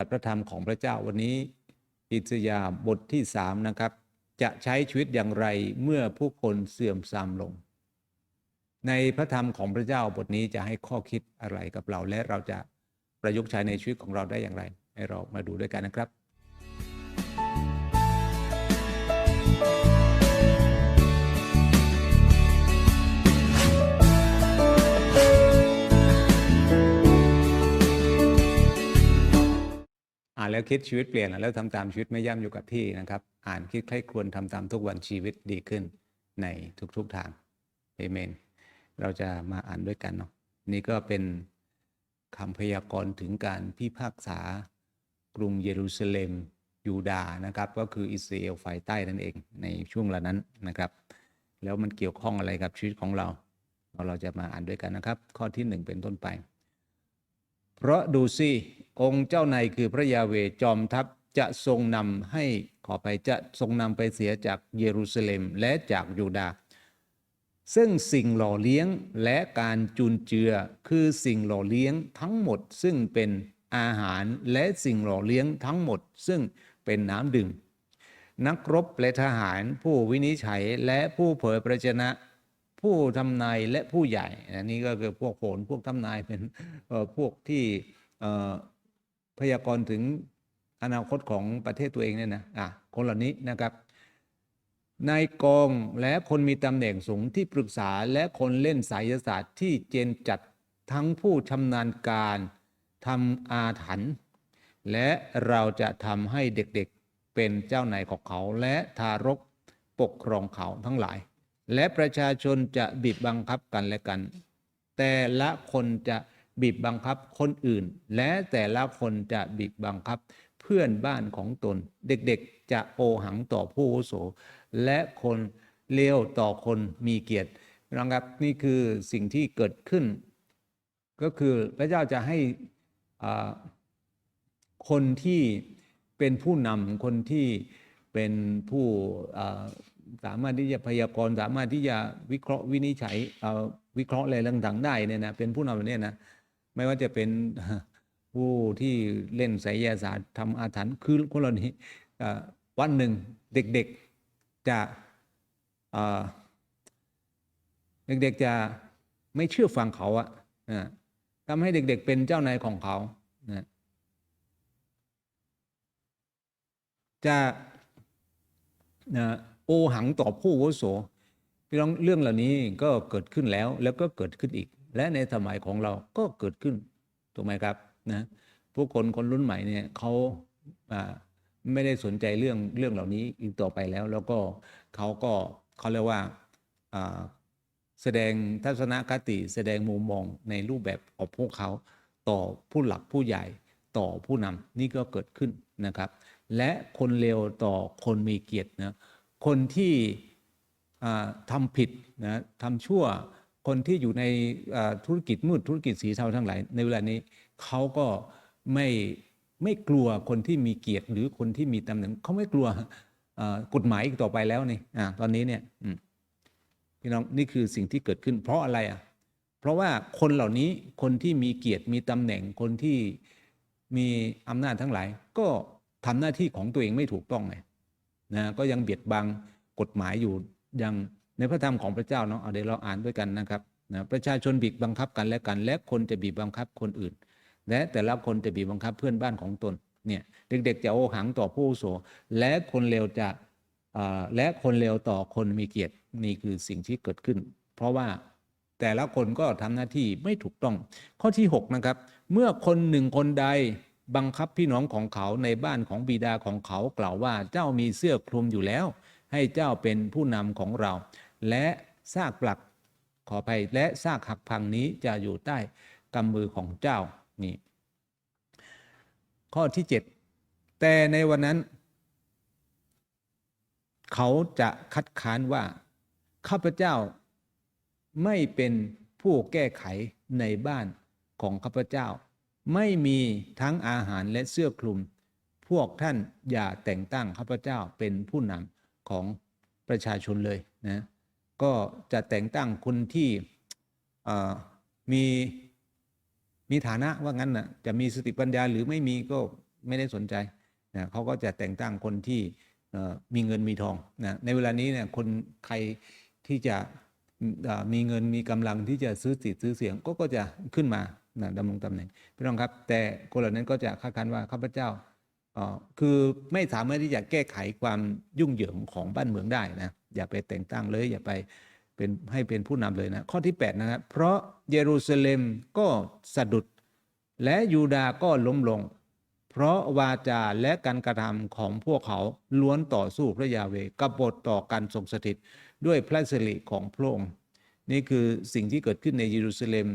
ัพระธรรมของพระเจ้าวันนี้อิสยาบทที่สามนะครับ จะใช้ชีวิตอย่างไรเมื่อผู้คนเสื่อมทรามลง ในพระธรรมของพระเจ้าบทนี้จะให้ข้อคิดอะไรกับเราและเราจะประยุกต์ใช้ในชีวิตของเราได้อย่างไร ให้เรามาดูด้วยกันนะครับานแล้วคิดชีวิตเปลี่ยนแล้วทำตามชีวิตไม่ย่ำอยู่กับที่นะครับ อ่านคิดใคร่ควรทำตามทุกวันชีวิตดีขึ้นในทุกๆทางเอเมน เราจะมาอ่านด้วยกันเนาะนี่ก็เป็นคำพยากรณ์ถึงการพิพากษากรุงเยรูซาเล็มยูดาห์นะครับ ก็คืออิสราเอลฝ่ายใต้นั่นเองในช่วงเวลานั้นนะครับ แล้วมันเกี่ยวข้องอะไรกับชีวิตของเรา เราจะมาอ่านด้วยกันนะครับ ข้อที่หนึ่งเป็นต้นไป เพราะดูสิ องค์เจ้านายคือพระยาเวจอมทัพจะทรงนำให้ขอไปจะทรงนำไปเสียจากเยรูซาเล็มและจากยูดาห์ซึ่งสิ่งหล่อเลี้ยงและการจุนเจือคือสิ่งหล่อเลี้ยงทั้งหมด ซึ่งเป็นอาหารและสิ่งหล่อเลี้ยงทั้งหมด ซึ่งเป็นน้ำดื่มนักรบและทหารผู้วินิจฉัยและผู้เผยพระชนะ ผู้ทำนายและผู้ใหญ่อันนี้ก็คือพวกโหนพวกทำนายเป็นพวกที่ พยากรณ์ถึงอนาคตของประเทศตัวเองเนี่ยนะอะคนเหล่านี้นะครับนายกองและคนมีตำแหน่งสูงที่ปรึกษาและคนเล่นไสายศาสตร์ที่เจนจัดทั้งผู้ชำนาญการทำอาถรรพ์และเราจะทำให้เด็กๆเป็นเจ้านายของเขาและทารกปกครองเขาทั้งหลาย และประชาชนจะบีบบังคับกันและกัน แต่ละคนจะ บีบบังคับคนอื่น และแต่ละคนจะบีบบังคับ เพื่อนบ้านของตน เด็กๆจะโอหังต่อผู้อาวุโส และคนเลวต่อคนมีเกียรตินะครับนี่คือสิ่งที่เกิดขึ้น ก็คือพระเจ้าจะให้คนที่เป็นผู้นำคนที่เป็นผู้สามารถที่จะพยากรณ์สามารถที่จะวิเคราะห์วินิจฉัยวิเคราะห์อะไรต่างๆได้เนี่ยนะเป็นผู้นำเนี่ยนะ ไม่ว่าจะเป็นผู้ที่เล่นไสยศาสตร์ทำอาถรรพ์คือคนเหล่านี้วันหนึ่งเด็กๆจะเด็กๆจะไม่เชื่อฟังเขาอะอ่าทำให้เด็กๆเป็นเจ้านายของเขาจะโอหังต่อผู้อาวุโสพี่น้องเรื่องเหล่านี้ก็เกิดขึ้นแล้วแล้วก็เกิดขึ้นอีก และในสมัยของเราก็เกิดขึ้นถูกไหมครับนะผู้คนคนรุ่นใหม่เนี่ยเขาไม่ได้สนใจเรื่องเรื่องเหล่านี้อีกต่อไปแล้ว แล้วก็เขาก็เขาเรียกว่าแสดงทัศนคติแสดงมุมมองในรูปแบบของพวกเขา ต่อผู้หลักผู้ใหญ่ต่อผู้นำนี่ก็เกิดขึ้นนะครับ และคนเลวต่อคนมีเกียรตินะคนที่ทำผิดนะทำชั่ว คนที่อยู่ในธุรกิจมืดธุรกิจสีเทาทั้งหลายในเวลานี้เขาก็ไม่ไม่กลัวคนที่มีเกียรติหรือคนที่มีตำแหน่งเขาไม่กลัวกฎหมายอีกต่อไปแล้วนี่อตอนนี้เนี่ยพี่น้องนี่คือสิ่งที่เกิดขึ้น เพราะอะไรอะเพราะว่าคนเหล่านี้คนที่มีเกียรติมีตำแหน่งคนที่มีอำนาจทั้งหลาย ก็ทำหน้าที่ของตัวเองไม่ถูกต้องไงนะก็ยังเบียดบังกฎหมายอยู่ยัง ในพระธรรมของพระเจ้าเนาะเอาเดี๋ยวเราอ่านด้วยกันนะครับนะประชาชนบีบบังคับกันและกัน และคนจะบีบบังคับคนอื่น และแต่ละคนจะบีบบังคับเพื่อนบ้านของตนเนี่ยเด็กๆจะโอหังต่อผู้อาวุโสและคนเลวจะอ่าและคนเลวต่อคนมีเกียรตินี่คือสิ่งที่เกิดขึ้น เพราะว่าแต่ละคนก็ทำหน้าที่ไม่ถูกต้อง ข้อที่ 6 นะครับ เมื่อคนหนึ่งคนใดบังคับพี่น้องของเขาในบ้านของบิดาของเขากล่าวว่าเจ้ามีเสื้อคลุมอยู่แล้ว ให้เจ้าเป็นผู้นำของเรา และซากปลักขอไปและซากหักพังนี้จะอยู่ใต้กำมือของเจ้านี่ข้อที่ 7 แต่ในวันนั้น เขาจะคัดค้านว่า ข้าพเจ้าไม่เป็นผู้แก้ไขในบ้านของข้าพเจ้า ไม่มีทั้งอาหารและเสื้อคลุม พวกท่านอย่าแต่งตั้งข้าพเจ้าเป็นผู้นำของประชาชนเลยนะ ก็จะแต่งตั้งคนที่มีมีฐานะว่างั้นนะจะมีสติปัญญาหรือไม่มีก็ไม่ได้สนใจนะเขาก็จะแต่งตั้งคนที่มีเงินมีทองนะในเวลานี้เนี่ยคนใครที่จะมีเงินมีกำลังที่จะซื้อสิทธิ์ซื้อเสียงก็ก็จะขึ้นมานะดำรงตำแหน่งพี่น้องครับ แต่คนเหล่านั้นก็จะคาดคันว่าข้าพเจ้าคือไม่สามารถที่จะแก้ไขความยุ่งเหยิงของบ้านเมืองได้นะ อย่าไปแต่งตั้งเลย อย่าไปเป็นให้เป็นผู้นำเลยนะ ข้อที่ 8 นะครับ เพราะเยรูซาเล็มก็สะดุด และยูดาห์ก็ล้มลง เพราะวาจาและการกระทำของพวกเขาล้วนต่อสู้พระยาเวกบฏต่อการทรงสถิตด้วยพระสิริของพระองค์นี่คือสิ่งที่เกิดขึ้นในเยรูซาเล็ม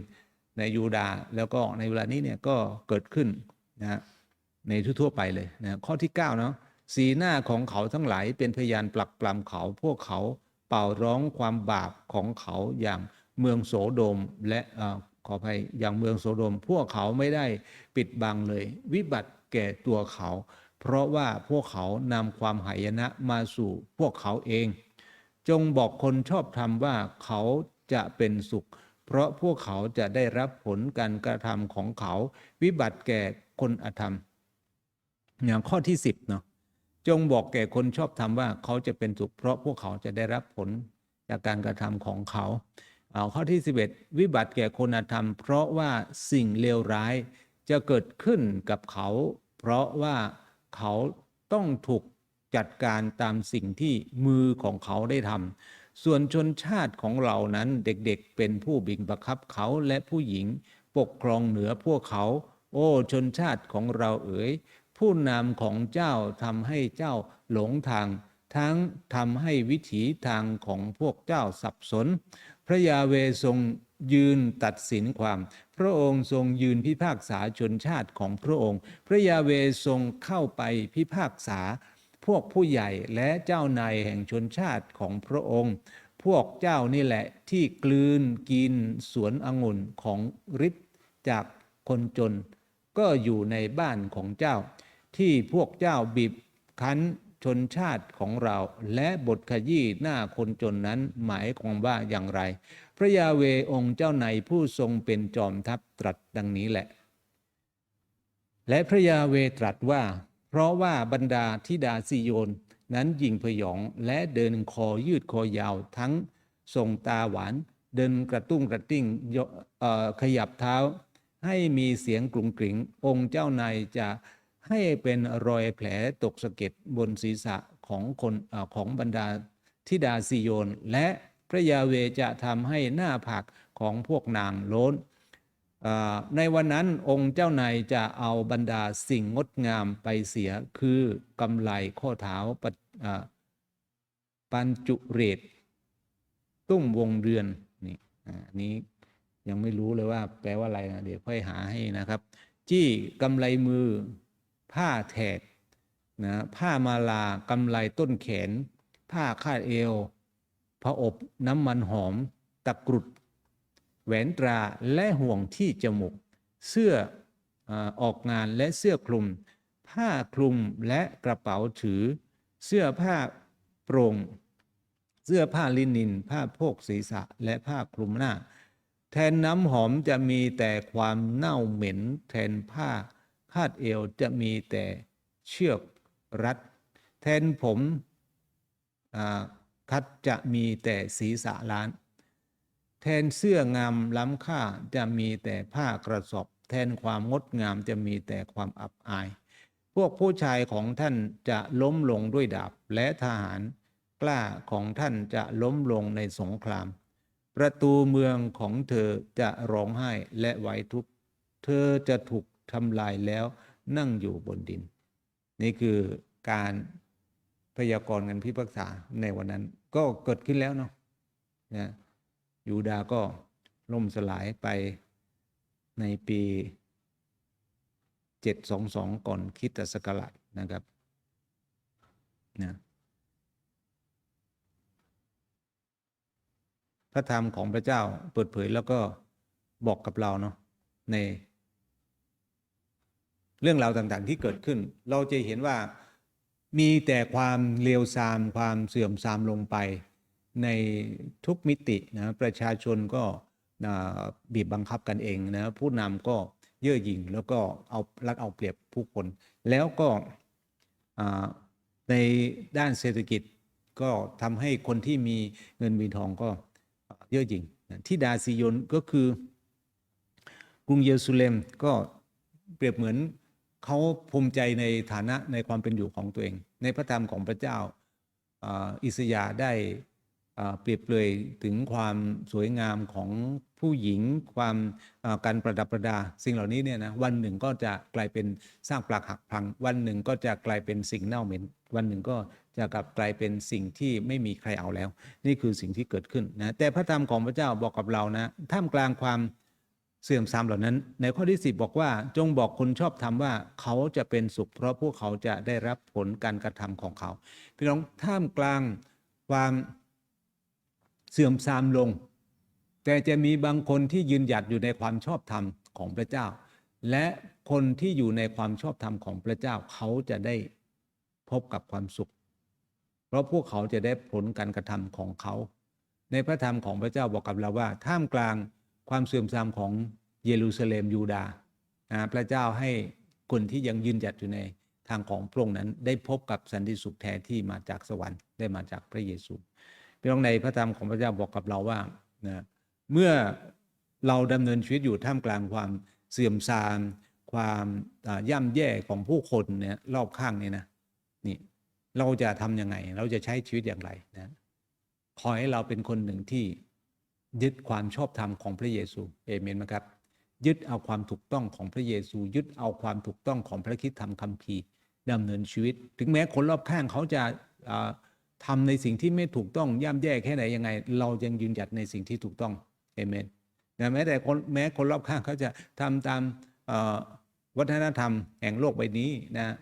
ในยูดาห์แล้วก็ในเวลานี้เนี่ยก็เกิดขึ้นนะฮะในทั่วๆไปเลยนะข้อที่ 9 เนาะ สีหน้าของเขาทั้งหลายเป็นพยานปลักปลำเขาพวกเขาเป่าร้องความบาปของเขาอย่างเมืองโสโดมและอขออภัยอย่างเมืองโสโดม พวกเขาไม่ได้ปิดบังเลย วิบัติแก่ตัวเขา เพราะว่าพวกเขานำความหายนะมาสู่พวกเขาเอง จงบอกคนชอบธรรมว่าเขาจะเป็นสุข เพราะพวกเขาจะได้รับผลการกระทำของเขา วิบัติแก่คนอธรรม อย่างข้อที่ 10เนาะ จงบอกแก่คนชอบธรรมว่าเขาจะเป็นสุข เพราะพวกเขาจะได้รับผลจากการกระทำของเขาเอาข้อที่ 11 วิบัติแก่คนธรรม เพราะว่าสิ่งเลวร้ายจะเกิดขึ้นกับเขา เพราะว่าเขาต้องถูกจัดการตามสิ่งที่มือของเขาได้ทำส่วนชนชาติของเรานั้นเด็กๆเป็นผู้บิงบังคับเขาและผู้หญิงปกครองเหนือพวกเขา โอ้ชนชาติของเราเอ๋ย ผู้นำของเจ้าทำให้เจ้าหลงทาง ทั้งทำให้วิถีทางของพวกเจ้าสับสน พระยาเวทรงยืนตัดสินความ พระองค์ทรงยืนพิพากษาชนชาติของพระองค์ พระยาเวทรงเข้าไปพิพากษา พวกผู้ใหญ่และเจ้านายแห่งชนชาติของพระองค์ พวกเจ้านี่แหละที่กลืนกินสวนองุ่นของฤทธิ์จากคนจน ก็อยู่ในบ้านของเจ้า ที่พวกเจ้าบีบคั้นชนชาติของเรา และบทขยี้หน้าคนจนนั้นหมายความว่าอย่างไร พระยาเวองค์เจ้าในผู้ทรงเป็นจอมทัพตรัสดังนี้แหละ และพระยาเวตรัสว่า เพราะว่าบรรดาทิดาซิโยนนั้นยิงพยองและเดินคอยืดคอยาวทั้งทรงตาหวาน เดินกระตุ้งกระติ้งขยับเท้า ให้มีเสียงกรุงกริงองค์เจ้านายจะ ให้เป็นรอยแผลตกสะเก็ดบนศีรษะของคนอของบรรดาทิดาซิโยน และพระยาเวจะทำให้หน้าผากของพวกนางโล้น ในวันนั้นองค์เจ้านายจะเอาบรรดาสิ่งงดงามไปเสียคือกำไลข้อเท้าปปัญจุเรศตุ้มวงเรือนนี่นี้ยังไม่รู้เลยว่าแปลว่าอะไรนะเดี๋ยวค่อยหาให้นะครับ จี้กำไลมือ ผ้าแถกนะผ้ามาลากำไลต้นแขน ผ้าคาดเอวผ้าอบน้ำมันหอม ตะกรุด แหวนตราและห่วงที่จมูก เสื้ออออกงานและเสื้อคลุม ผ้าคลุมและกระเป๋าถือ เสื้อผ้าโปร่ง เสื้อผ้าลินิน ผ้าโพกศีรษะและผ้าคลุมหน้า แทนน้ำหอมจะมีแต่ความเน่าเหม็นแทนผ้า คาดเอวจะมีแต่เชือกรัด แทนผมคัดจะมีแต่ศีรษะล้าน แทนเสื้องามล้ำค่าจะมีแต่ผ้ากระสอบ แทนความงดงามจะมีแต่ความอับอาย พวกผู้ชายของท่านจะล้มลงด้วยดาบและทหารกล้าของท่านจะล้มลงในสงคราม ประตูเมืองของเธอจะร้องไห้และไหวทุก เธอจะถูก ทำลายแล้วนั่งอยู่บนดิน นี่คือการพยากรณ์กันพิพากษาในวันนั้น ก็เกิดขึ้นแล้วเนาะนะยูดาก็ล่มสลายไปในปี722ก่อนคริสตศักราชนะครับนะพระธรรมของพระเจ้าเปิดเผยแล้วก็บอกกับเราเนาะใน เรื่องราวต่างๆที่เกิดขึ้น เราจะเห็นว่ามีแต่ความเลวทราม ความเสื่อมทรามลงไป ในทุกมิตินะประชาชนก็อ่าบีบบังคับกันเองนะผู้นำก็เย่อหยิ่งแล้วก็เอารัดเอาเปรียบผู้คน แล้วก็ในด้านเศรษฐกิจก็ทำให้คนที่มีเงินมีทองก็เยอะจริงนะที่ดาซิยนก็คือกรุงเยรูซาเล็มก็เปรียบเหมือน เขาภูมิใจในฐานะในความเป็นอยู่ของตัวเอง ในพระธรรมของพระเจ้าอิสยาได้เปรียบเปรยถึงความสวยงามของผู้หญิงความการประดับประดา สิ่งเหล่านี้เนี่ยนะวันหนึ่งก็จะกลายเป็นสร้างปลักหักพัง วันหนึ่งก็จะกลายเป็นสิ่งเน่าเหม็น วันหนึ่งก็จะกลับกลายเป็นสิ่งที่ไม่มีใครเอาแล้ว นี่คือสิ่งที่เกิดขึ้นนะแต่พระธรรมของพระเจ้าบอกกับเรานะท่ามกลางความ เสื่อมทรามเหล่านั้น ในข้อที่ 10 บอกว่า จงบอกคนชอบทำว่าเขาจะเป็นสุข เพราะพวกเขาจะได้รับผลการกระทำของเขา พี่น้องท่ามกลางความเสื่อมทรามลง แต่จะมีบางคนที่ยืนหยัดอยู่ในความชอบธรรมของพระเจ้า และคนที่อยู่ในความชอบธรรมของพระเจ้าเขาจะได้พบกับความสุข เพราะพวกเขาจะได้ผลการกระทำของเขา ในพระธรรมของพระเจ้าบอกกับเราว่า ท่ามกลาง ความเสื่อมทรามของเยรูซาเล็มยูดาห์นะพระเจ้าให้คนที่ยังยืนหยัดอยู่ในทางของพระองค์นั้น ได้พบกับสันติสุขแท้ที่มาจากสวรรค์ได้มาจากพระเยซูพี่น้องในพระธรรมของพระเจ้าบอกกับเราว่านะเมื่อเราดำเนินชีวิตอยู่ท่ามกลางความเสื่อมทราม ความอ่าย่ำแย่ของผู้คนเนี่ยรอบข้างเนี่ยนะนี่เราจะทำยังไง เราจะใช้ชีวิตอย่างไรนะขอให้เราเป็นคนหนึ่งที่ ยึดความชอบธรรมของพระเยซูเอเมนไหมครับ ยึดเอาความถูกต้องของพระเยซู ยึดเอาความถูกต้องของพระคิดธรรมคัมภีร์ดำเนินชีวิต ถึงแม้คนรอบข้างเขาจะอ่าทำในสิ่งที่ไม่ถูกต้องย่ำแย่แค่ไหนยังไง เรายังยืนหยัดในสิ่งที่ถูกต้องเอเมนนะแม้แต่คนแม้คนรอบข้างเขาจะทำตามวัฒนธรรมแห่งโลกใบนี้นะ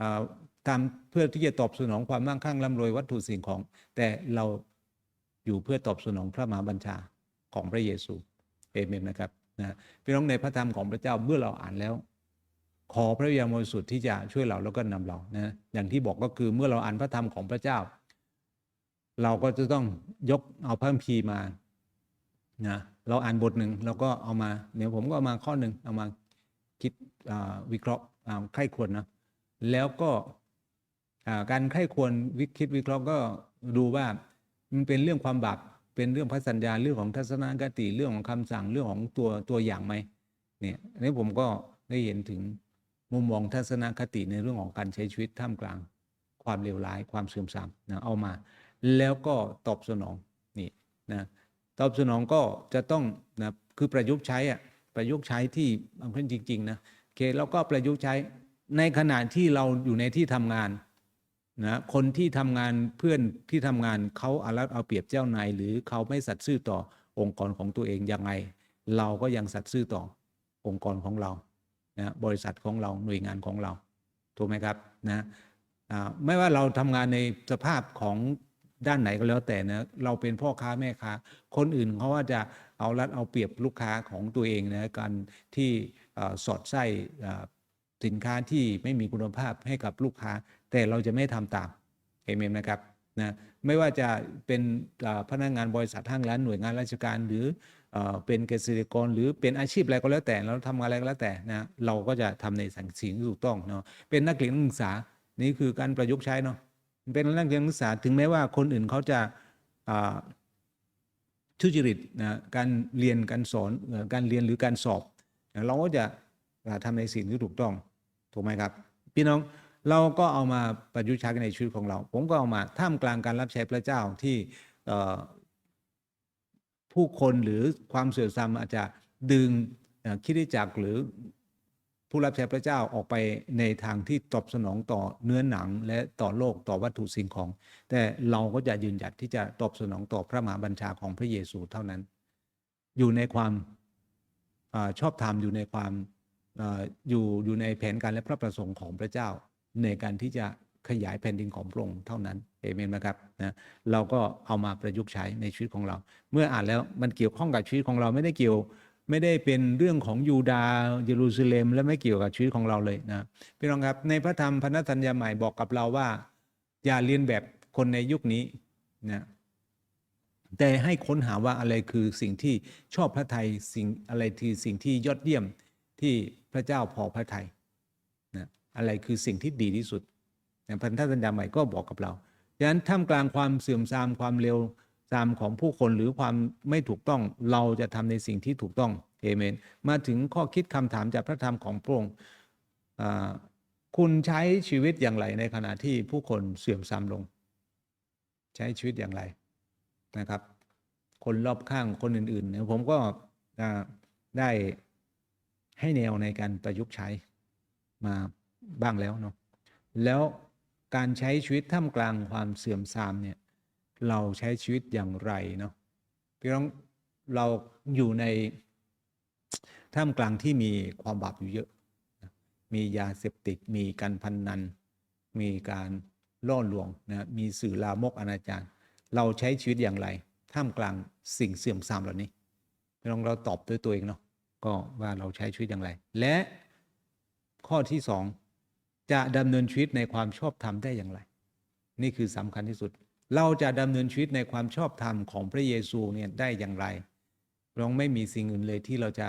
อ่าทำเพื่อที่จะตอบสนองความมั่งคั่งร่ำรวยวัตถุสิ่งของ แต่เราอยู่เพื่อตอบสนองพระมหาบัญชา ของพระเยซูเอเมนนะครับนะพี่น้องในพระธรรมของพระเจ้าเมื่อเราอ่านแล้ว ขอพระวิญญาณบริสุทธิ์ที่จะช่วยเราแล้วก็นำเรานะอย่างที่บอกก็คือเมื่อเราอ่านพระธรรมของพระเจ้า เราก็จะต้องยกเอาพระคัมภีร์มานะเราอ่านบทหนึ่งเราก็เอามาเดี๋ยวผมก็เอามาข้อหนึ่งเอามาคิดวิเคราะห์อ่าใควรนะแล้วก็การใคร่ควรวิคิดวิเคราะห์ก็ดูว่ามันเป็นเรื่องความบาป เป็นเรื่องพระสัญญาเรื่องของทัศนคติเรื่องของคำสั่งเรื่องของตัวตัวอย่างไหมเนี่ยอันนี้ผมก็ได้เห็นถึงมุมมองทัศนคติในเรื่องของการใช้ชีวิตท่ามกลาง ความเลวร้ายความเสื่อมทรามนะเอามา แล้วก็ตอบสนองนี่นะตอบสนองก็จะต้องนะคือประยุกต์ใช้อะประยุกต์ใช้ที่เอาเพื่อนจริงๆนะโอเคแล้วก็ประยุกต์ใช้ในขณะที่เราอยู่ในที่ทำงาน นะคนที่ทำงานเพื่อนที่ทำงานเขาอารัดเอาเปรียบเจ้านายหรือเขาไม่สัตย์ซื่อต่อองค์กรของตัวเองยังไง เราก็ยังสัตย์ซื่อต่อองค์กรของเรานะบริษัทของเราหน่วยงานของเราถูกไหมครับนะไม่ว่าเราทำงานในสภาพของด้านไหนก็แล้วแต่นะเราเป็นพ่อค้าแม่ค้า คนอื่นเขาว่าจะเอารัดเอาเปรียบลูกค้าของตัวเองนะการที่อสอดไส้อ่สินค้าที่ไม่มีคุณภาพให้กับลูกค้า แต่เราจะไม่ทำตามเอเมนนะครับนะไม่ว่าจะเป็นพนักงานบริษัทห้างร้านหน่วยงานราชการ หรือเป็นเกษตรกรหรือเป็นอาชีพอะไรก็แล้วแต่เราทำอะไรก็แล้วแต่นะเราก็จะทำในสิ่งที่ถูกต้องเนาะเป็นนักเรียนนักศึกษานี่คือการประยุกต์ใช้เนาะเป็นนักเรียนนักศึกษาถึงแม้ว่าคนอื่นเขาจะทุจริตนะการเรียนการสอนการเรียนหรือการสอบ เราก็จะอ่าทำในสิ่งที่ถูกต้องถูกไหมครับ พี่น้อง เราก็เอามาประยุกต์ใช้ในชีวิตของเรา ผมก็เอามาท่ามกลางการรับใช้พระเจ้าที่ผู้คนหรือความเสื่อมทรามอาจจะดึงคิดจักหรือผู้รับใช้พระเจ้าออกไปในทางที่ตอบสนองต่อเนื้อหนังและต่อโลกต่อวัตถุสิ่งของ แต่เราก็จะยืนหยัดที่จะตอบสนองต่อพระมหาบัญชาของพระเยซูเท่านั้น อยู่ในความอชอบธรรมอยู่ในความออยู่อยู่ในแผนการและพระประสงค์ของพระเจ้า ในการที่จะขยายแผ่นดินของพระองค์เท่านั้นเอเมนไหมครับนะเราก็เอามาประยุกต์ใช้ในชีวิตของเรา เมื่ออ่านแล้วมันเกี่ยวข้องกับชีวิตของเราไม่ได้เกี่ยวไม่ได้เป็นเรื่องของยูดาห์เยรูซาเล็ม และไม่เกี่ยวกับชีวิตของเราเลยนะพี่น้องครับในพระธรรมพันธสัญญาใหม่บอกกับเราว่า อย่าเรียนแบบคนในยุคนี้นะแต่ให้ค้นหาว่าอะไรคือสิ่งที่ชอบพระทัยสิ่งอะไรที่สิ่งที่ยอดเยี่ยมที่พระเจ้าพอพระทัย อะไรคือสิ่งที่ดีที่สุดนะพันธสัญญาใหม่ก็บอกกับเราดังนั้นท่ามกลางความเสื่อมทรามความเร็วทรามของผู้คนหรือความไม่ถูกต้องเราจะทำในสิ่งที่ถูกต้องเอเมน มาถึงข้อคิดคำถามจากพระธรรมของพระองค์คุณใช้ชีวิตอย่างไรในขณะที่ผู้คนเสื่อมทรามลง ใช้ชีวิตอย่างไรนะครับ คนรอบข้างคนอื่นๆเนี่ยผมก็ได้ให้แนวในการประยุกต์ใช้มา บ้างแล้วเนาะแล้วการใช้ชีวิตท่ามกลางความเสื่อมทรามเนี่ยเราใช้ชีวิตอย่างไรเนาะพี่น้องเราอยู่ในท่ามกลางที่มีความบาปอยู่เยอะ มียาเสพติด มีการพันนัน มีการล่อลวงนะมีสื่อลามกอนาจารเราใช้ชีวิตอย่างไร ท่ามกลางสิ่งเสื่อมทรามเหล่านี้พี่น้องเราตอบด้วยตัวเองเนาะก็ว่าเราใช้ชีวิตอย่างไร และข้อที่สอง จะดำเนินชีวิตในความชอบธรรมได้อย่างไร นี่คือสำคัญที่สุด เราจะดำเนินชีวิตในความชอบธรรมของพระเยซูเนี่ยได้อย่างไรเราไม่มีสิ่งอื่นเลยที่เราจะ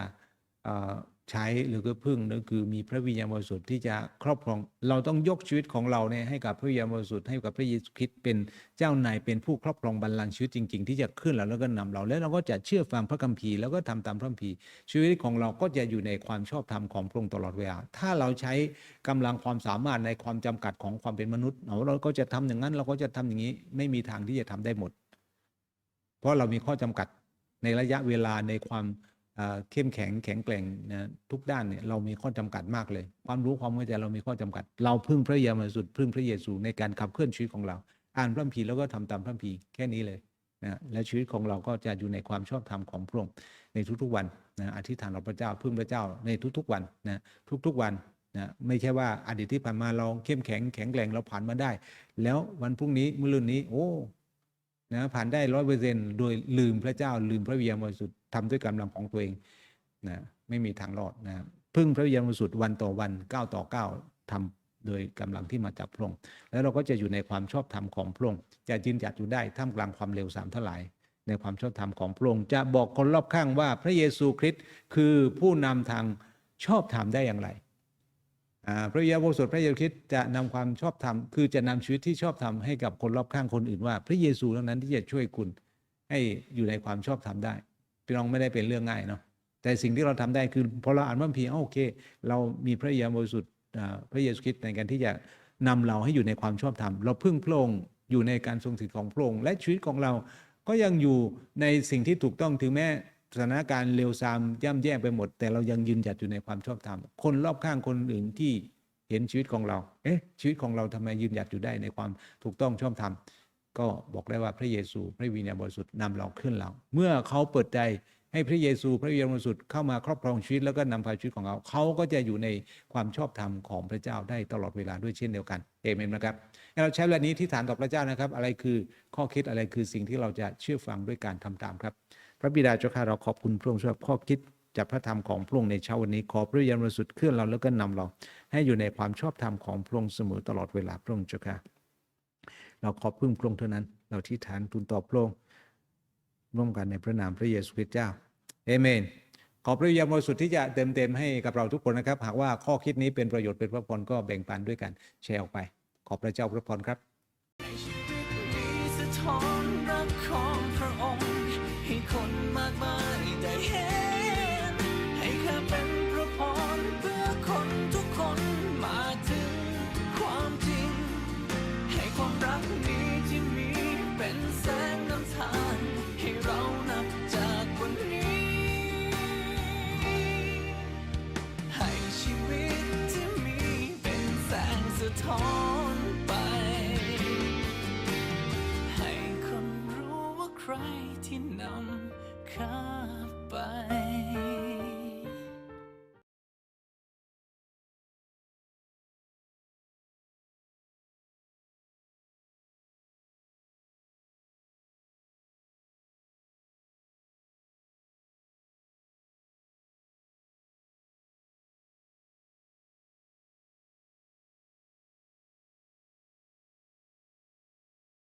ใช้หรือก็พึ่งนั่นคือมีพระวิญญาณบริสุทธิ์ที่จะครอบครอง เราต้องยกชีวิตของเราเนี่ยให้กับพระวิญญาณบริสุทธิ์ให้กับพระเยซูคริสต์เป็นเจ้านายเป็นผู้ครอบครองบัลลังก์ชีวิตจริง ๆ ที่จะขึ้นเราแล้วก็นำเรา แล้วเราก็จะเชื่อฟังพระคัมภีร์แล้วก็ทำตามพระคัมภีร์ ชีวิตของเราก็จะอยู่ในความชอบธรรมของพระองค์ตลอดเวลาถ้าเราใช้กำลังความสามารถในความจำกัดของความเป็นมนุษย์เราเราก็จะทำอย่างนั้น เราก็จะทำอย่างนี้ไม่มีทางที่จะทำได้หมด เพราะเรามีข้อจำกัดในระยะเวลาในความ เข้มแข็งแข็งแกร่งนะทุกด้านเนี่ยเรามีข้อจำกัดมากเลย ความรู้ความเข้าใจเรามีข้อจำกัด เราพึ่งพระเยซูสุดพึ่งพระเยซูในการขับเคลื่อนชีวิตของเรา อ่านพระคัมภีร์แล้วก็ทำตามพระคัมภีร์แค่นี้เลยนะและชีวิตของเราก็จะอยู่ในความชอบธรรมของพระองค์ในทุกๆวันนะอธิษฐานต่อพระเจ้าพึ่งพระเจ้าในทุกๆวันนะทุกๆวันนะไม่ใช่ว่าอดีตที่ผ่านมาเราเข้มแข็งแข็งแกร่งเราผ่านมาได้ แล้ววันพรุ่งนี้มื้อรืนนี้ โอ้ นะผ่านได้ร้อยเปอร์เซ็นต์โดยลืมพระเจ้าลืมพระวิญญาณบริสุทธิ์ทำด้วยกำลังของตัวเองนะไม่มีทางรอดนะพึ่งพระวิญญาณบริสุทธิ์วันต่อวันก้าวต่อก้าวทำโดยกำลังที่มาจากพระองค์แล้วเราก็จะอยู่ในความชอบธรรมของพระองค์จะยืนหยัดอยู่ได้ท่ามกลางความเร็วสามเท่าไหร่ในความชอบธรรมของพระองค์จะบอกคนรอบข้างว่าพระเยซูคริสต์คือผู้นำทางชอบธรรมได้อย่างไร พระเยซูบริสุทธิ์พระเยซูคริสต์จะนำความชอบธรรมคือจะนำชีวิตที่ชอบธรรมให้กับคนรอบข้างคนอื่นว่า พระเยซูเท่านั้นที่จะช่วยคุณให้อยู่ในความชอบธรรมได้พี่น้องไม่ได้เป็นเรื่องง่ายเนาะแต่สิ่งที่เราทำได้คือพอเราอ่านพระคัมภีร์โอเค เรามีพระเยซูบริสุทธิ์พระเยซูคริสต์ในการที่จะนำเราให้อยู่ในความชอบธรรม เราพึ่งพระองค์อยู่ในการทรงสิทธิ์ของพระองค์และชีวิตของเราก็ยังอยู่ในสิ่งที่ถูกต้องถึงแม้ สถานการณ์เลวทรามย่ำแย่ไปหมด แต่เรายังยืนหยัดอยู่ในความชอบธรรมคนรอบข้างคนอื่นที่เห็นชีวิตของเรา เอ๊ะ ชีวิตของเราทำไมยืนหยัดอยู่ได้ในความถูกต้องชอบธรรม ก็บอกได้ว่าพระเยซู พระวิญญาณบริสุทธิ์นำเราขึ้นเรา เมื่อเขาเปิดใจให้พระเยซู พระวิญญาณบริสุทธิ์เข้ามาครอบครองชีวิตแล้วก็นำพาชีวิตของเขา เขาก็จะอยู่ในความชอบธรรมของพระเจ้าได้ตลอดเวลาด้วยเช่นเดียวกัน เอเมนนะครับเราใช้เวลานี้ที่ฐานต่อพระเจ้านะครับ อะไรคือข้อคิดอะไรคือสิ่งที่เราจะเชื่อฟังด้วยการทำตามครับ ระบิดาเจ้าข้าเราขอบคุณพระองค์สำหรับข้อคิดจากพระธรรมของพระองค์ในเช้าวันนี้ขอพระวิญญาณบริสุทธิ์เคลื่อนเราแล้วก็นำเรา ให้อยู่ในความชอบธรรมของพระองค์เสมอตลอดเวลาพระองค์เจ้าค่ะเราขอพึ่งพระองค์เท่านั้น เราที่ฐานทูลต่อพระองค์ร่วมกันในพระนามพระเยซูคริสต์เจ้าเอเมน ขอพระวิญญาณบริสุทธิ์ที่จะเต็มเต็มให้กับเราทุกคนนะครับ หากว่าข้อคิดนี้เป็นประโยชน์เป็นพระพรก็แบ่งปันด้วยกันแชร์ออกไป ขอพระเจ้าพระพรครับ ท้อนไป ให้คนรู้ว่าใครที่นำข้า